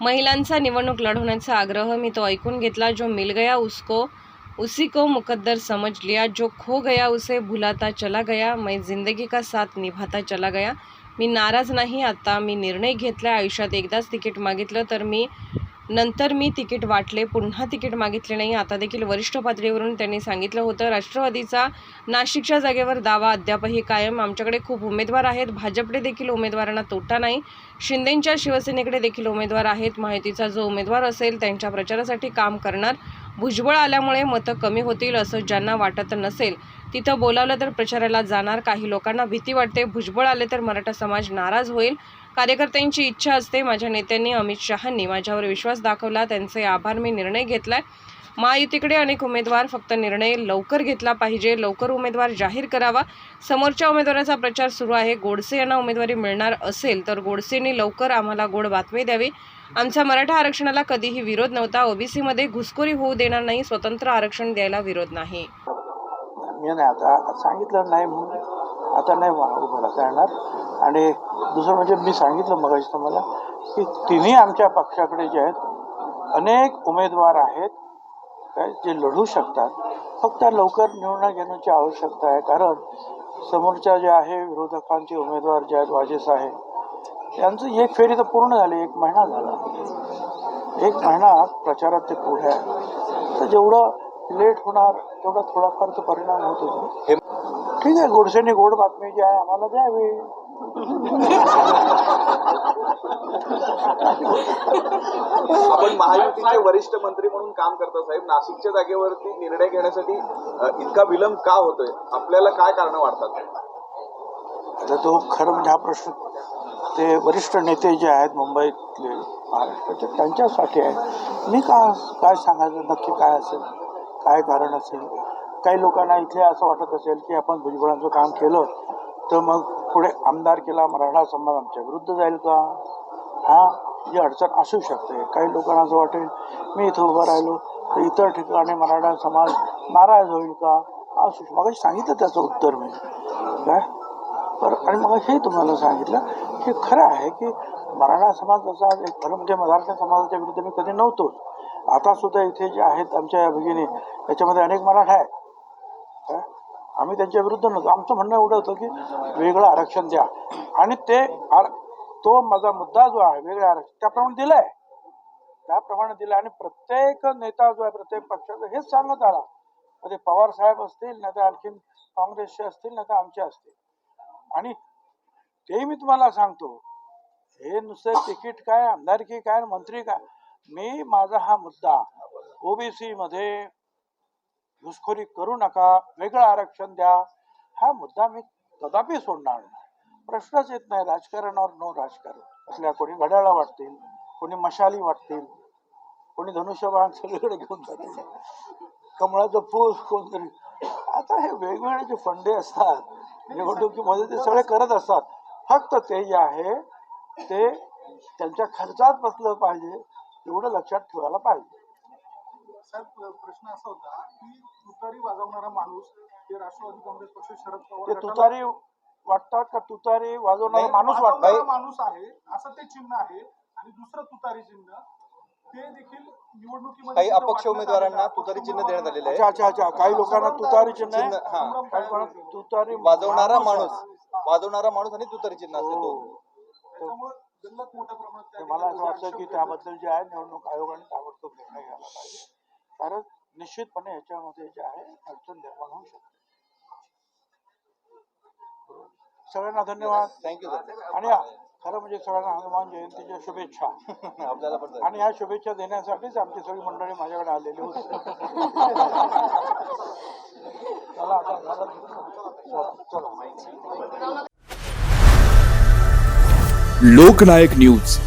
महिलांचा निवडणूक लढवण्याचा आग्रह मी तो ऐकून घेतला जो मिल गया उसको उसी को मुकद्दर समझ लिया जो खो गया उसे भुलाता चला गया मैं जिंदगी का साथ निभाता चला गया। मी नाराज नाही आता मी निर्णय घेतला आयुष्यात एकदाच तिकीट मागितलं तर मी नंतर मी तिकीट वाटले पुन्हा तिकीट मागितले नाही. आता देखील वरिष्ठ पातळीवरून त्यांनी सांगितलं होतं राष्ट्रवादीचा नाशिकच्या जागेवर दावा अद्यापही कायम. आमच्याकडे खूप उमेदवार आहेत. भाजपकडे देखील उमेदवारांना तोटा नाही. शिंदेंच्या शिवसेनेकडे देखील उमेदवार आहेत. माहितीचा जो उमेदवार असेल त्यांच्या प्रचारासाठी काम करणार. भुजबळ आल्यामुळे मतं कमी होतील असं ज्यांना वाटत नसेल तिथं बोलावलं तर प्रचाराला जाणार काही लोकांना भीती वाटते. भुजबळ आले तर मराठा समाज नाराज होईल. कार्यकर्त्यांची इच्छा असते. माझ्या नेत्यांनी अमित शहांनी माझ्यावर विश्वास दाखवला. त्यांचे आभार मी निर्णय घेतलाय. महायुतीकडे अनेक उमेदवार फक्त निर्णय लवकर घेतला पाहिजे. लवकर उमेदवार जाहीर करावा. समोरच्या उमेदवाराचा प्रचार सुरू आहे. गोडसे यांना उमेदवारी मिळणार असेल तर गोडसेंनी लवकर आम्हाला गोड बातमी द्यावी. आमचा मराठा आरक्षणाला कधीही विरोध नव्हता. ओबीसीमध्ये घुसखोरी होऊ देणार नाही. स्वतंत्र आरक्षण द्यायला विरोध नाही. मी नाही आता सांगितलं नाही म्हणून. आता नाही उभं राहता येणार. आणि दुसरं म्हणजे मी सांगितलं मग तुम्हाला की तिन्ही आमच्या पक्षाकडे जे आहेत अनेक उमेदवार आहेत. काय जे लढू शकतात फक्त लवकर निर्णय घेण्याची आवश्यकता आहे. कारण समोरच्या जे आहे विरोधकांचे उमेदवार जे आहेत वाजेस आहे त्यांचं एक फेरी तर पूर्ण झाली एक महिना झाला. एक महिना प्रचारात ते पुढे आहे. तर जेवढं लेट होणार तेवढा थोडाफार तो परिणाम होत होतो. ठीक आहे गोडसेने गोड बातमी जी आहे आम्हाला द्यावी. आपण महायुतीचे वरिष्ठ मंत्री म्हणून काम करता साहेब. नाशिकच्या जागेवरती निर्णय घेण्यासाठी इतका विलंब का होतोय? आपल्याला काय कारण वाटतात आता तो खरं म्हणजे हा प्रश्न ते वरिष्ठ नेते जे आहेत मुंबईतले महाराष्ट्राचे त्यांच्यासाठी आहे. मी का काय सांगायचं? नक्की काय असेल? काय कारण असेल? काही लोकांना इथे असं वाटत असेल की आपण भुजबळांचं काम केलं तर मग पुढे आमदार केला मराठा समाज आमच्या विरुद्ध जाईल का? हा? ही अडचण असू शकते. काही लोकांना असं वाटेल मी इथं उभं राहिलो तर इतर ठिकाणी मराठा समाज नाराज होईल का? असू मग सांगितलं त्याचं उत्तर मी. काय? बरं आणि मग हे तुम्हाला सांगितलं की खरं आहे की मराठा समाज जसा एक खरं म्हणजे मराठा समाजाच्या विरुद्ध मी कधी नव्हतोच आता सुद्धा इथे जे आहेत आमच्या भगिनी याच्यामध्ये अनेक मराठा आहेत. काय? आम्ही त्यांच्या विरुद्ध नव्हतो. आमचं म्हणणं एवढं होतं की वेगळं आरक्षण द्या. आणि ते आर- तो माझा मुद्दा जो आहे वेगळ्या आरक्षण त्याप्रमाणे दिलाय. आहे त्याप्रमाणे दिलं आणि प्रत्येक नेता जो आहे प्रत्येक पक्षाचा हेच सांगत आला. ते पवार साहेब असतील नाही तर आणखीन काँग्रेसचे असतील नाही तर आमचे असतील. आणि ते मी तुम्हाला सांगतो हे नुसतं तिकीट काय आमदारकी काय मंत्री काय? मी माझा हा मुद्दा ओबीसी मध्ये घुसखोरी करू नका वेगळं आरक्षण द्या हा मुद्दा मी कदापि सोडणार नाही. प्रश्नच येत नाही राजकारणावर नो राजकारण. असल्या कोणी घड्याळा वाटतील कोणी मशाली वाटतील कोणी धनुष्यबाण सगळीकडे घेऊन जातील. कमळाचं फूल कोणतरी. आता हे वेगवेगळे जे फंडे असतात निवडणुकीमध्ये ते सगळे करत असतात. फक्त ते जे आहे ते त्यांच्या खर्चात बसलं पाहिजे एवढं लक्षात ठेवायला पाहिजे. प्रश्न असा होता की तुतारी वाजवणारा माणूस हे राष्ट्रवादी काँग्रेस पक्ष शरद पवार तुतारी वाटतात का तुतारी वाजवणारा माणूस वाटतात माणूस आहे असं ते चिन्ह आहे. आणि दुसरं तुतारी चिन्ह ते देखील निवडणुकीमध्ये काही अपक्ष उमेदवारांना. तुतारी चिन्ह देण्यात आलेलं आहे? अच्छा अच्छा. काही लोकांना तुतारी चिन्ह हा. तुतारी वाजवणारा. माणूस वाजवणारा माणूस आणि तुतारी चिन्ह असते हो. मला असं वाटतं की त्याबद्दल जे आहे निवडणूक आयोगाने ताबडतोब निर्णय घ्यायला पाहिजे. कारण निश्चितपणे याच्यामध्ये जे आहे अडचण निर्माण होऊ शकते. सगळ्यांना धन्यवाद. थँक्यू सर आणि खरं म्हणजे सगळ्यांना हनुमान जयंतीच्या शुभेच्छा. आपल्याला पण. आणि ह्या शुभेच्छा देण्यासाठीच आमची सगळी मंडळी माझ्याकडे आलेली होती. चला आता झालं. चला चला. लोकनायक न्यूज.